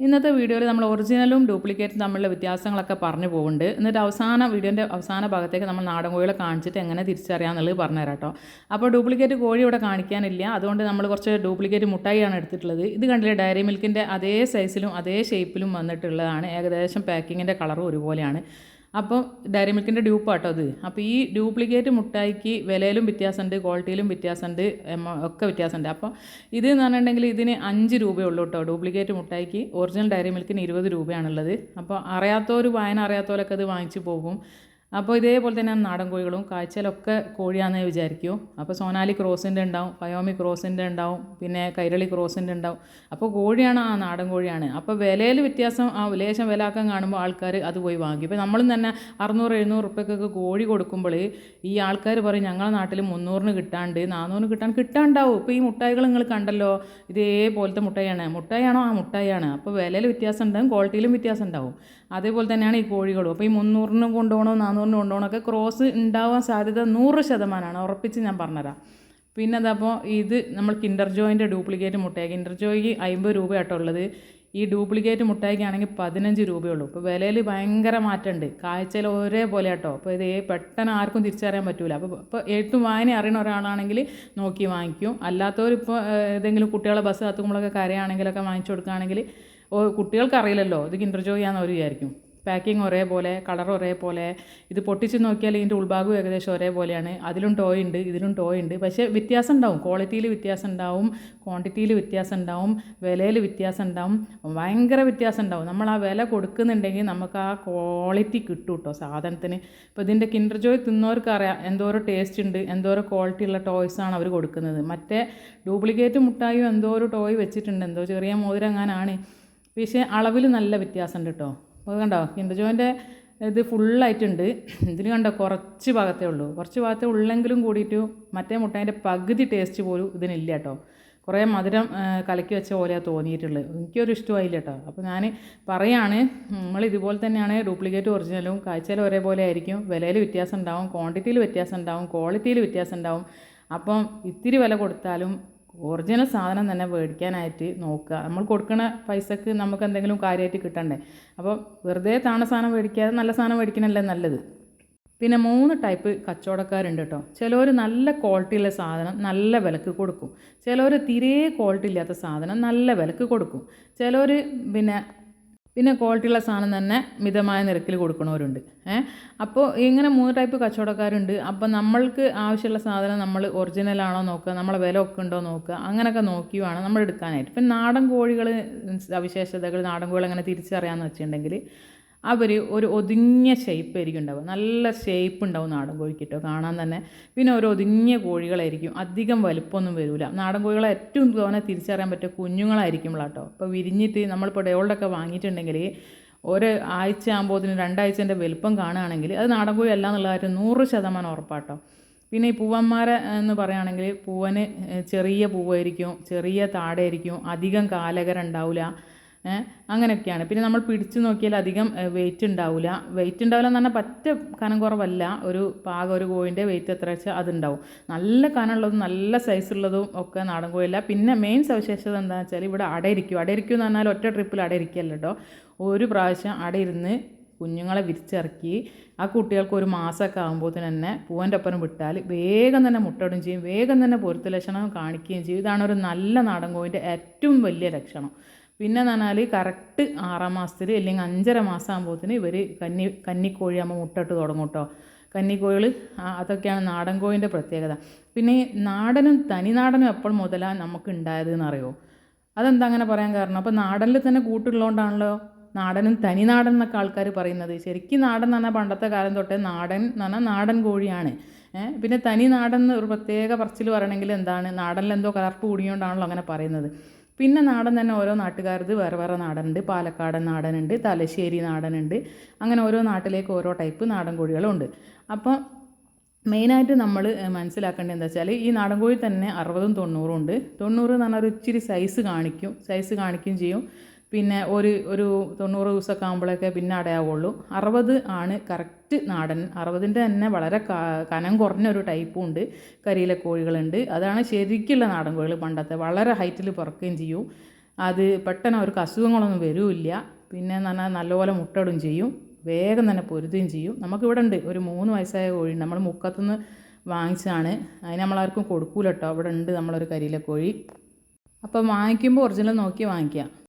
ഇന്നത്തെ വീഡിയോയിൽ നമ്മൾ ഒറിജിനലും ഡ്യൂപ്ലിക്കേറ്റും തമ്മിലുള്ള വ്യത്യാസങ്ങളൊക്കെ പറഞ്ഞു പോകുന്നുണ്ട്. എന്നിട്ട് അവസാന വീഡിയോന്റെ അവസാന ഭാഗത്തേക്ക് നമ്മൾ നാടൻ കോഴികളെ കാണിച്ചിട്ട് എങ്ങനെ തിരിച്ചറിയാമെന്നുള്ളത് പറഞ്ഞുതരാം കേട്ടോ. അപ്പോൾ ഡ്യൂപ്ലിക്കേറ്റ് കോഴി ഇവിടെ കാണിക്കാനില്ല. അതുകൊണ്ട് നമ്മൾ കുറച്ച് ഡ്യൂപ്ലിക്കേറ്റ് മുട്ടായിയാണ് എടുത്തിട്ടുള്ളത്. ഇത് കണ്ടില്ലേ ഡയറി മിൽക്കിന്റെ അതേ സൈസിലും അതേ ഷേപ്പിലും വന്നിട്ടുള്ളതാണ്. ഏകദേശം പാക്കിങ്ങിന്റെ കളറും ഒരുപോലെയാണ്. അപ്പോൾ ഡയറി മിൽക്കിന്റെ ഡ്യൂപ്പാട്ടോ അത്. അപ്പോൾ ഈ ഡ്യൂപ്ലിക്കേറ്റ് മുട്ടായിക്ക് വിലയിലും വ്യത്യാസമുണ്ട് ക്വാളിറ്റിയിലും വ്യത്യാസമുണ്ട് ഒക്കെ വ്യത്യാസമുണ്ട്. അപ്പോൾ ഇത് എന്ന് പറഞ്ഞിട്ടുണ്ടെങ്കിൽ ഇതിന് അഞ്ച് രൂപയുള്ളൂ കേട്ടോ. ഡ്യൂപ്ലിക്കേറ്റ് മുട്ടായിക്ക്. ഒറിജിനൽ ഡയറി മിൽക്കിന് ഇരുപത് രൂപയാണുള്ളത്. അപ്പോൾ അറിയാത്തവർ വായന അറിയാത്തവരൊക്കെ അത് വാങ്ങിച്ചു പോകും. അപ്പോൾ ഇതേപോലെ തന്നെ നാടൻ കോഴികളും കാഴ്ചയിലൊക്കെ കോഴിയാണെന്ന് വിചാരിക്കൂ. അപ്പോൾ സോനാലി ക്രോസിന്റെ ഉണ്ടാവും പയോമി ക്രോസിന്റെ ഉണ്ടാവും പിന്നെ കൈരളി ക്രോസിന്റെ ഉണ്ടാവും. അപ്പോൾ കോഴിയാണ് ആ നാടൻ കോഴിയാണ്. അപ്പോൾ വിലയിൽ വ്യത്യാസം ആ ലേശം വിലാക്കം കാണുമ്പോൾ ആൾക്കാർ അത് പോയി വാങ്ങി. ഇപ്പോൾ നമ്മളും തന്നെ അറുന്നൂറ് എഴുന്നൂറ് റുപ്യക്കൊക്കെ കോഴി കൊടുക്കുമ്പോൾ ഈ ആൾക്കാർ പറയും ഞങ്ങളുടെ നാട്ടിൽ മുന്നൂറിന് കിട്ടാണ്ട് നാനൂറിന് കിട്ടാൻ കിട്ടാണ്ടാവും. ഇപ്പോൾ ഈ മുട്ടായികൾ നിങ്ങൾ കണ്ടല്ലോ ഇതേപോലത്തെ മുട്ടായിയാണ്. മുട്ടായിയാണോ? ആ മുട്ടായിയാണ്. അപ്പോൾ വിലയിൽ വ്യത്യാസം ഉണ്ടാവും ക്വാളിറ്റിയിലും വ്യത്യാസം ഉണ്ടാവും. അതേപോലെ തന്നെയാണ് ഈ കോഴികളും. അപ്പോൾ ഈ മുന്നൂറിന് കൊണ്ടുപോകണോ നാനൂറിന് കൊണ്ടുപോകണോ ഒക്കെ ക്രോസ് ഉണ്ടാവാൻ സാധ്യത നൂറ് ശതമാനമാണ് ഉറപ്പിച്ച് ഞാൻ പറഞ്ഞുതരാം പിന്നെ അതപ്പോൾ ഇത് നമ്മൾ കിൻഡർ ജോയിന്റെ ഡ്യൂപ്ലിക്കേറ്റ് മുട്ടായി. കിൻഡർ ജോയിക്ക് അമ്പത് രൂപയാട്ടോ ഉള്ളത്. ഈ ഡ്യൂപ്ലിക്കേറ്റ് മുട്ടായിക്കാണെങ്കിൽ പതിനഞ്ച് രൂപയുള്ളൂ ഇപ്പോൾ വിലയിൽ ഭയങ്കര മാറ്റമുണ്ട് കാഴ്ചയിൽ ഒരേപോലെ കേട്ടോ അപ്പോൾ ഇത് പെട്ടെന്ന് ആർക്കും തിരിച്ചറിയാൻ പറ്റില്ല അപ്പോൾ ഇപ്പോൾ എഴുത്തും വായന അറിയുന്ന ഒരാളാണെങ്കിൽ നോക്കി വാങ്ങിക്കും. അല്ലാത്തവരിപ്പോൾ ഏതെങ്കിലും കുട്ടികളെ ബസ് കത്തുമ്പോഴൊക്കെ കരയാണെങ്കിലൊക്കെ വാങ്ങിച്ചു കൊടുക്കുകയാണെങ്കിൽ ഓ കുട്ടികൾക്ക് അറിയില്ലല്ലോ ഇത് കിൻഡർ ജോയിയാണെന്ന് അവർ വിചാരിക്കും. പാക്കിംഗ് ഒരേപോലെ കളർ ഒരേപോലെ. ഇത് പൊട്ടിച്ച് നോക്കിയാൽ ഇതിന്റെ ഉൾഭാഗവും ഏകദേശം ഒരേപോലെയാണ്. അതിലും ടോയ് ഉണ്ട് ഇതിലും ടോയ് ഉണ്ട്. പക്ഷേ വ്യത്യാസം ഉണ്ടാവും. ക്വാളിറ്റിയിൽ വ്യത്യാസം ഉണ്ടാവും ക്വാണ്ടിറ്റിയിൽ വ്യത്യാസം ഉണ്ടാവും വിലയിൽ വ്യത്യാസം ഉണ്ടാവും. ഭയങ്കര വ്യത്യാസം ഉണ്ടാവും. നമ്മൾ ആ വില കൊടുക്കുന്നുണ്ടെങ്കിൽ നമുക്ക് ആ ക്വാളിറ്റി കിട്ടും കേട്ടോ സാധനത്തിന്. ഇപ്പോൾ ഇതിന്റെ കിൻഡർ ജോയ് തിന്നവർക്ക് അറിയാം. എന്തോരോ ടേസ്റ്റ് ഉണ്ട് എന്തോരോ ക്വാളിറ്റി ഉള്ള ടോയ്സാണ് അവർ കൊടുക്കുന്നത്. മറ്റേ ഡ്യൂപ്ലിക്കേറ്റ് മുട്ടായും എന്തോ ഒരു ടോയ് വെച്ചിട്ടുണ്ട്. എന്തോ ചെറിയ മോതിരങ്ങാനാണ് പക്ഷേ അളവിൽ നല്ല വ്യത്യാസമുണ്ട് കേട്ടോ അത് കണ്ടോ കിൻഡജോന്റെ ഇത് ഫുള്ളായിട്ടുണ്ട്. ഇതിൽ കണ്ടോ കുറച്ച് ഭാഗത്തേ ഉള്ളൂ. കുറച്ച് ഭാഗത്തേ ഉള്ളെങ്കിലും കൂടിയിട്ട് മറ്റേ മുട്ടേന്റെ പകുതി ടേസ്റ്റ് പോലും ഇതിനില്ല കേട്ടോ. കുറേ മധുരം കലക്കി വെച്ച പോലെയാണ് തോന്നിയിട്ടുള്ളത്. എനിക്കൊരു ഇഷ്ടമായില്ല കേട്ടോ. അപ്പോൾ ഞാൻ പറയാണ് നമ്മൾ ഇതുപോലെ തന്നെയാണ് ഡ്യൂപ്ലിക്കേറ്റ് ഒറിജിനലും കാഴ്ചയിൽ ഒരേപോലെ ആയിരിക്കും. വിലയിൽ വ്യത്യാസം ഉണ്ടാവും ക്വാണ്ടിറ്റിയിൽ വ്യത്യാസം ഉണ്ടാവും ക്വാളിറ്റിയിൽ വ്യത്യാസം ഉണ്ടാവും. അപ്പം ഇത്തിരി വില കൊടുത്താലും ഒറിജിനൽ സാധനം തന്നെ മേടിക്കാനായിട്ട് നോക്കുക. നമ്മൾ കൊടുക്കുന്ന പൈസക്ക് നമുക്ക് എന്തെങ്കിലും കാര്യമായിട്ട് കിട്ടണ്ടേ? അപ്പോൾ വെറുതെ താണ സാധനം മേടിക്കാതെ നല്ല സാധനം മേടിക്കണല്ലേ നല്ലത്? പിന്നെ മൂന്ന് ടൈപ്പ് കച്ചവടക്കാരുണ്ട് കേട്ടോ. ചിലവർ നല്ല ക്വാളിറ്റിയുള്ള സാധനം നല്ല വിലക്ക് കൊടുക്കും. ചിലവർ തീരെ ക്വാളിറ്റി ഇല്ലാത്ത സാധനം നല്ല വിലക്ക് കൊടുക്കും. ചിലവർ പിന്നെ പിന്നെ ക്വാളിറ്റിയുള്ള സാധനം തന്നെ മിതമായ നിരക്കിൽ കൊടുക്കണവരുണ്ട് ഏഹ് അപ്പോൾ ഇങ്ങനെ മൂന്ന് ടൈപ്പ് കച്ചവടക്കാരുണ്ട്. അപ്പോൾ നമ്മൾക്ക് ആവശ്യമുള്ള സാധനം നമ്മൾ ഒറിജിനലാണോ നോക്കുക നമ്മളെ വില ഒക്കെ ഉണ്ടോ നോക്കുക അങ്ങനെയൊക്കെ നോക്കി വേണം നമ്മൾ എടുക്കാനായിട്ട്. ഇപ്പം നാടൻ കോഴികൾ സവിശേഷതകൾ നാടൻ കോഴികൾ എങ്ങനെ തിരിച്ചറിയാമെന്ന് വെച്ചിട്ടുണ്ടെങ്കിൽ അവർ ഒരു ഒതുങ്ങിയ ഷേപ്പ് ആയിരിക്കും ഉണ്ടാവുക. നല്ല ഷേപ്പ് ഉണ്ടാവും നാടൻ കോഴിക്കിട്ടോ കേട്ടോ കാണാൻ തന്നെ പിന്നെ ഒരു ഒതുങ്ങിയ കോഴികളായിരിക്കും. അധികം വലുപ്പമൊന്നും വരില്ല നാടൻ കോഴികളെ ഏറ്റവും തോന്നെ തിരിച്ചറിയാൻ പറ്റിയ കുഞ്ഞുങ്ങളായിരിക്കും കേട്ടോ ഇപ്പോൾ വിരിഞ്ഞിട്ട് നമ്മളിപ്പോൾ ഡയോളിലൊക്കെ വാങ്ങിയിട്ടുണ്ടെങ്കിൽ ഒരു ആഴ്ച ആകുമ്പോഴത്തിന് രണ്ടാഴ്ചന്റെ വലുപ്പം കാണുകയാണെങ്കിൽ അത് നാടൻ കോഴി അല്ല എന്നുള്ള കാര്യം നൂറ് ശതമാനം ഉറപ്പാട്ടോ. പിന്നെ ഈ പൂവന്മാരെ എന്ന് പറയുകയാണെങ്കിൽ പൂവന് ചെറിയ പൂവായിരിക്കും ചെറിയ താടായിരിക്കും അധികം കാലകരം ഉണ്ടാവില്ല അങ്ങനെയൊക്കെയാണ്. പിന്നെ നമ്മൾ പിടിച്ചു നോക്കിയാൽ അധികം വെയിറ്റ് ഉണ്ടാവില്ല വെയിറ്റ് ഉണ്ടാവില്ല എന്ന് പറഞ്ഞാൽ പറ്റ കനം കുറവല്ല. ഒരു പാകം ഒരു കോഴിന്റെ വെയിറ്റ് എത്ര വെച്ചാൽ അതുണ്ടാവും. നല്ല കനമുള്ളതും നല്ല സൈസുള്ളതും ഒക്കെ നാടൻ കോഴിയല്ല പിന്നെ മെയിൻ സവിശേഷത എന്താണെന്ന് വെച്ചാൽ ഇവിടെ അടയിരിക്കും അടയിരിക്കും എന്ന് പറഞ്ഞാൽ ഒറ്റ ട്രിപ്പിൽ അടയിരിക്കല്ല കേട്ടോ. ഒരു പ്രാവശ്യം അടയിരുന്ന് കുഞ്ഞുങ്ങളെ വിരിച്ചിറക്കി ആ കുട്ടികൾക്ക് ഒരു മാസമൊക്കെ ആകുമ്പോൾ തന്നെ പൂവന്റെ ഒപ്പനം വിട്ടാൽ വേഗം തന്നെ മുട്ടയിടും ചെയ്യും. വേഗം തന്നെ പൊരുത്ത ലക്ഷണം കാണിക്കുകയും ചെയ്യും. ഇതാണ് ഒരു നല്ല നാടൻ കോഴിന്റെ ഏറ്റവും വലിയ ലക്ഷണം. പിന്നെ എന്ന് പറഞ്ഞാൽ കറക്റ്റ് ആറാം മാസത്തിൽ അല്ലെങ്കിൽ അഞ്ചര മാസം ആകുമ്പോഴത്തിന് ഇവർ കന്നി കന്നിക്കോഴി ആകുമ്പോൾ മുട്ടയിട്ട് തുടങ്ങും കേട്ടോ കന്നിക്കോഴികൾ അതൊക്കെയാണ് നാടൻ കോഴിന്റെ പ്രത്യേകത. പിന്നെ നാടനും തനിനാടനും എപ്പോൾ മുതലാണ് നമുക്ക് ഉണ്ടായത് എന്നറിയോ? അതെന്താ അങ്ങനെ പറയാൻ കാരണം? അപ്പോൾ നാടനിൽ തന്നെ കൂട്ടുള്ളതുകൊണ്ടാണല്ലോ നാടനും തനിനാടൻ എന്നൊക്കെ ആൾക്കാർ പറയുന്നത്. ശരിക്കും നാടൻ എന്ന് പറഞ്ഞാൽ പണ്ടത്തെ കാലം തൊട്ടേ നാടൻ എന്ന് പറഞ്ഞാൽ നാടൻ കോഴിയാണ്. പിന്നെ തനി നാടൻ ഒരു പ്രത്യേക പറച്ചിൽ പറയണമെങ്കിൽ എന്താണ്? നാടനിൽ എന്തോ കലർപ്പ് കൂടിയോണ്ടാണല്ലോ അങ്ങനെ പറയുന്നത്. പിന്നെ നാടൻ തന്നെ ഓരോ നാട്ടുകാരത് വേറെ വേറെ നാടനുണ്ട്. പാലക്കാടൻ നാടനുണ്ട് തലശ്ശേരി നാടനുണ്ട്. അങ്ങനെ ഓരോ നാട്ടിലേക്ക് ഓരോ ടൈപ്പ് നാടൻ കോഴികളുണ്ട്. അപ്പോൾ മെയിനായിട്ട് നമ്മൾ മനസ്സിലാക്കേണ്ടത് എന്താ വെച്ചാൽ ഈ നാടൻ കോഴി തന്നെ അറുപതും തൊണ്ണൂറും ഉണ്ട്. തൊണ്ണൂറ് എന്ന് പറഞ്ഞാൽ ഒരു ഇച്ചിരി സൈസ് കാണിക്കും. സൈസ് കാണിക്കുകയും ചെയ്യും. പിന്നെ ഒരു ഒരു തൊണ്ണൂറ് ദിവസമൊക്കെ ആകുമ്പോഴൊക്കെ പിന്നെ അടയാവുള്ളൂ. അറുപത് ആണ് കറക്റ്റ് നാടൻ. അറുപതിന്റെ തന്നെ വളരെ കനം കുറഞ്ഞ ഒരു ടൈപ്പും ഉണ്ട്. കരിയിലെ കോഴികളുണ്ട്. അതാണ് ശരിക്കുള്ള നാടൻ കോഴികൾ പണ്ടത്തെ. വളരെ ഹൈറ്റിൽ പറക്കുകയും ചെയ്യും. അത് പെട്ടെന്ന് അവർക്ക് അസുഖങ്ങളൊന്നും വരില്ല. പിന്നെ പറഞ്ഞാൽ നല്ലപോലെ മുട്ടയിടും ചെയ്യും. വേഗം തന്നെ പൊരുതുകയും ചെയ്യും. നമുക്കിവിടെ ഉണ്ട്. ഒരു മൂന്ന് വയസ്സായ കോഴി നമ്മൾ മുക്കത്തുനിന്ന് വാങ്ങിച്ചാണ് അതിന് നമ്മളാർക്കും കൊടുക്കൂല കേട്ടോ. അവിടെ ഉണ്ട് നമ്മളൊരു കരിയിലെ കോഴി. അപ്പോൾ വാങ്ങിക്കുമ്പോൾ ഒറിജിനൽ നോക്കി വാങ്ങിക്കുക